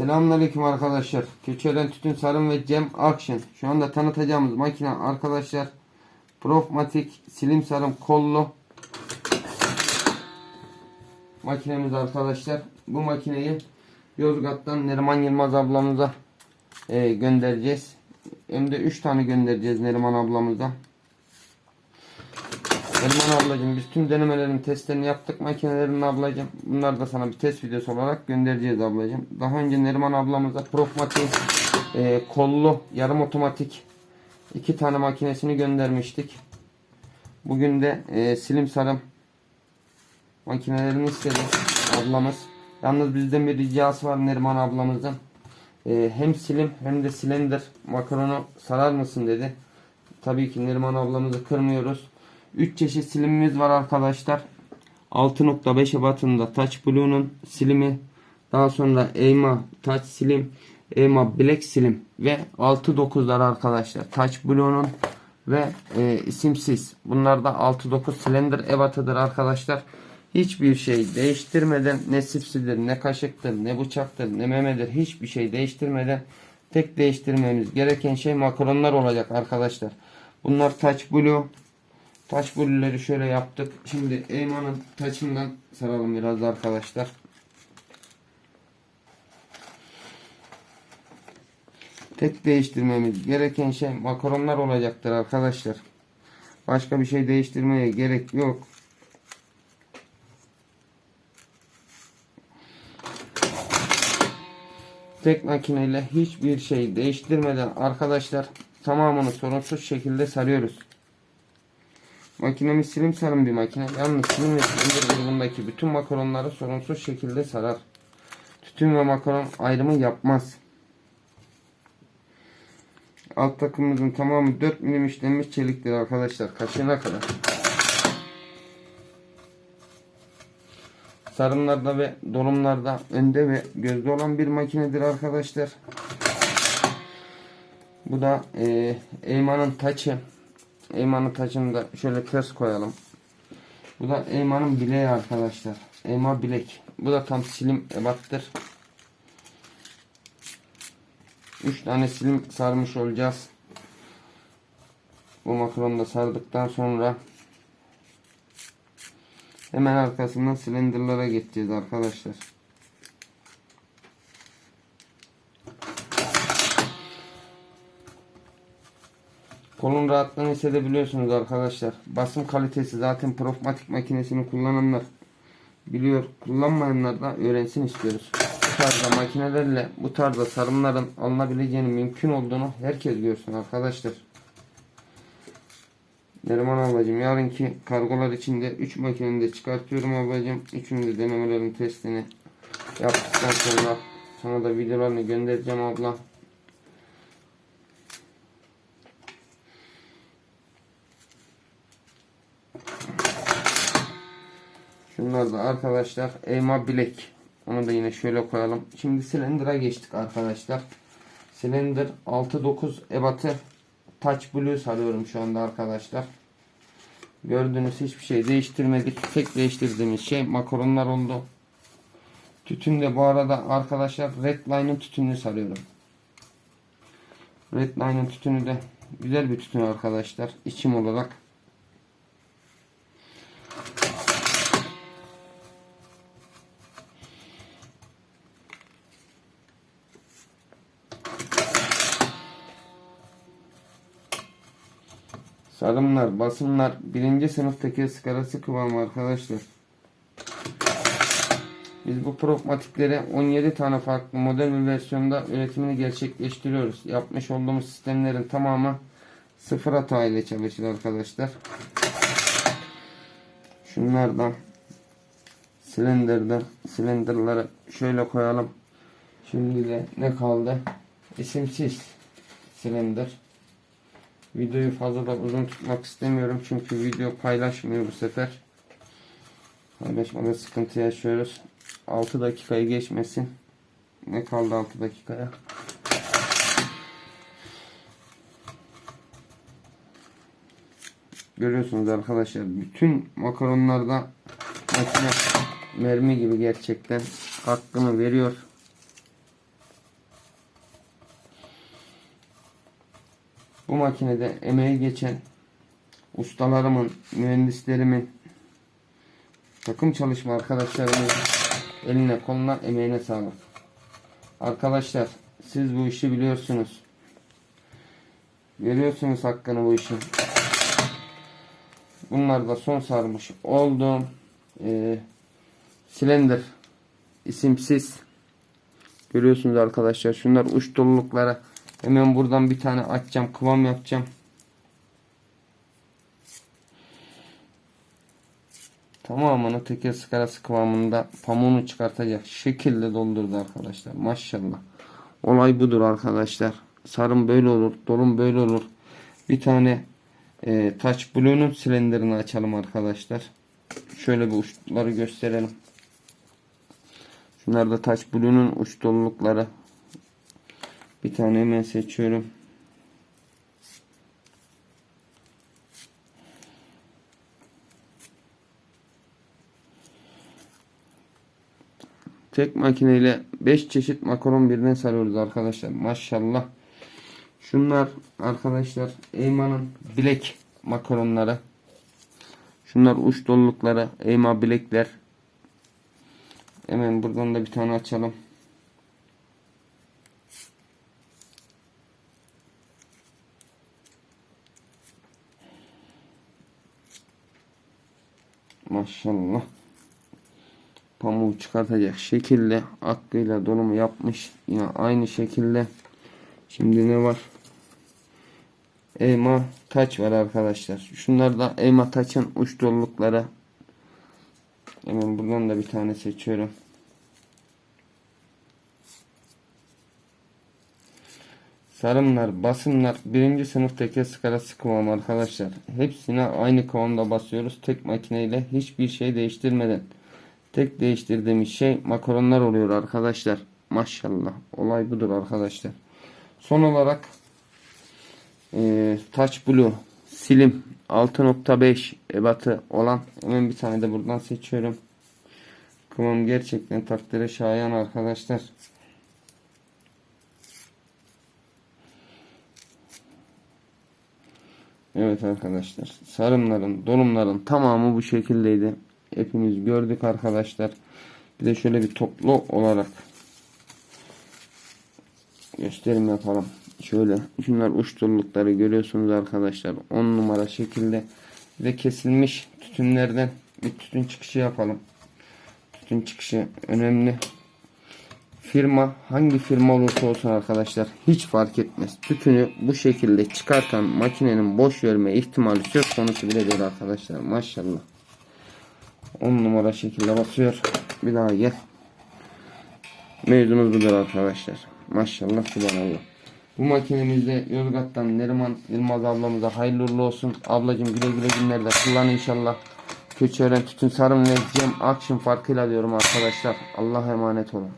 Selamünaleyküm arkadaşlar. Keçiören Tütün Sarım ve Cem Action. Şu anda tanıtacağımız makine arkadaşlar Profmatic Slim Sarım kollu makinemiz arkadaşlar. Bu makineyi Yozgat'tan Neriman Yılmaz ablamıza e, göndereceğiz. Hem de 3 tane göndereceğiz Neriman ablamıza. Neriman ablacığım biz tüm denemelerin testlerini yaptık makinelerin ablacığım. Bunlar da sana bir test videosu olarak göndereceğiz ablacığım. Daha önce Neriman ablamıza Profmatic e, kollu yarım otomatik iki tane makinesini göndermiştik. Bugün de e, silim sarım makinelerini istedi ablamız. Yalnız bizden bir ricası var Neriman ablamızın. E, hem silim hem de silindir makaronu sarar mısın dedi. Tabii ki Neriman ablamızı kırmıyoruz. 3 çeşit silimimiz var arkadaşlar. 6.5 ebatında Touch Blue'nun silimi. Daha sonra EIMA Touch Slim, EIMA Black Slim ve 6.9'lar arkadaşlar. Touch Blue'nun ve e, isimsiz. Bunlar da 6.9 silindir ebatıdır arkadaşlar. Hiçbir şey değiştirmeden ne sipsidir, ne kaşıktır, ne bıçaktır, ne memedir hiçbir şey değiştirmeden tek değiştirmemiz gereken şey makaronlar olacak arkadaşlar. Bunlar Touch Blue, Taş bölüleri şöyle yaptık. Şimdi Eyman'ın taçından saralım biraz da arkadaşlar. Tek değiştirmemiz gereken şey makaronlar olacaktır arkadaşlar. Başka bir şey değiştirmeye gerek yok. Tek makineyle hiçbir şey değiştirmeden arkadaşlar tamamını sorunsuz şekilde sarıyoruz. Makinemiz silim sarım bir makine. Yalnız silim ve silindir grubundaki bütün makaronları sorunsuz şekilde sarar. Tütün ve makaron ayrımı yapmaz. Alt takımımızın tamamı 4 milim işlenmiş çeliktir arkadaşlar. Kaşığına kadar. Sarımlarda ve dolumlarda önde ve gözde olan bir makinedir arkadaşlar. Bu da e, Eyman'ın taçı. Eyman'ın taçını da şöyle ters koyalım. Bu da Eyman'ın bileği arkadaşlar. Eyman bilek. Bu da tam silim ebattır. 3 tane silim sarmış olacağız. Bu makaronu da sardıktan sonra hemen arkasından silindirlere geçeceğiz arkadaşlar. Kolun rahatlığını hissedebiliyorsunuz arkadaşlar. Basım kalitesi zaten Profmatik makinesini kullananlar biliyor. Kullanmayanlar da öğrensin istiyoruz. Bu tarzda makinelerle bu tarzda sarımların alınabileceğini mümkün olduğunu herkes görsün arkadaşlar. Neriman ablacığım yarınki kargolar içinde 3 makineni de çıkartıyorum ablacığım. Üçünün de denemelerin testini yaptıktan sonra sana da videolarını göndereceğim abla. Şunlar da arkadaşlar elma bilek. Onu da yine şöyle koyalım. Şimdi silindir'a geçtik arkadaşlar. Silindir 6-9 ebatı Touch Blue sarıyorum şu anda arkadaşlar. Gördüğünüz hiçbir şey değiştirmedik. Tek değiştirdiğimiz şey makaronlar oldu. Tütün de bu arada arkadaşlar Redline'ın tütününü sarıyorum. Redline'ın tütünü de güzel bir tütün arkadaşlar. İçim olarak. Sarımlar, basımlar birinci sınıftaki sigarası kıvamı arkadaşlar. Biz bu profmatikleri 17 tane farklı model ve versiyonda üretimini gerçekleştiriyoruz. Yapmış olduğumuz sistemlerin tamamı sıfır hata ile çalışır arkadaşlar. Şunlardan silindirden silindirleri şöyle koyalım. Şimdi de ne kaldı? İsimsiz silindir. Videoyu fazla da uzun tutmak istemiyorum çünkü video paylaşmıyor bu sefer. Paylaşmada sıkıntı yaşıyoruz. 6 dakikayı geçmesin. Ne kaldı 6 dakikaya? Görüyorsunuz arkadaşlar bütün makaronlarda makine mermi gibi gerçekten hakkını veriyor. Bu makinede emeği geçen ustalarımın, mühendislerimin, takım çalışma arkadaşlarımın eline koluna emeğine sağlık. Arkadaşlar siz bu işi biliyorsunuz. Veriyorsunuz hakkını bu işin. Bunlar da son sarmış olduğum e, silindir isimsiz görüyorsunuz arkadaşlar şunlar uç doluluklara hemen buradan bir tane açacağım kıvam yapacağım. Tamamını teker sigarası kıvamında pamuğunu çıkartacak şekilde doldurdu arkadaşlar. Maşallah. Olay budur arkadaşlar. Sarım böyle olur dolum böyle olur. Bir tane e, Touch Blue'nun silindirini açalım arkadaşlar. Şöyle bir uçları gösterelim. Şunlar da Touch Blue'nun uç dolulukları. Bir tane hemen seçiyorum. Tek makineyle 5 çeşit makaron birden sarıyoruz arkadaşlar. Maşallah. Şunlar arkadaşlar Eyman'ın bilek makaronları. Şunlar uç dolulukları. Eyma bilekler. Hemen buradan da bir tane açalım. Maşallah. Pamuğu çıkartacak şekilde hakkıyla dolumu yapmış. Yine aynı şekilde. Şimdi ne var? Elma taç var arkadaşlar. Şunlar da elma taçın uç dolulukları. Hemen buradan da bir tane seçiyorum. Sarımlar, basınlar birinci sınıftaki skalası kıvam arkadaşlar. Hepsine aynı kıvamda basıyoruz. Tek makineyle hiçbir şey değiştirmeden. Tek değiştirdiğimiz şey makaronlar oluyor arkadaşlar. Maşallah. Olay budur arkadaşlar. Son olarak e, Touch Blue Slim 6.5 ebatı olan hemen bir tane de buradan seçiyorum. Kıvam gerçekten takdire şayan arkadaşlar. Evet arkadaşlar. Sarımların, dolumların tamamı bu şekildeydi. Hepimiz gördük arkadaşlar. Bir de şöyle bir toplu olarak gösterim yapalım. Şöyle şunlar uç görüyorsunuz arkadaşlar. 10 numara şekilde ve kesilmiş tütünlerden bir tütün çıkışı yapalım. Tütün çıkışı önemli. Firma hangi firma olursa olsun arkadaşlar hiç fark etmez. Tütünü bu şekilde çıkartan makinenin boş verme ihtimali söz konusu bile değil arkadaşlar. Maşallah. 10 numara şekilde basıyor. Bir daha gel. Mevzumuz budur arkadaşlar. Maşallah subhanallah. Bu makinemizde Yozgat'tan Neriman Yılmaz ablamıza hayırlı uğurlu olsun. Ablacım güle güle günlerde kullan inşallah. Köçören Tütün Sarım ve Cem Akşin farkıyla diyorum arkadaşlar. Allah'a emanet olun.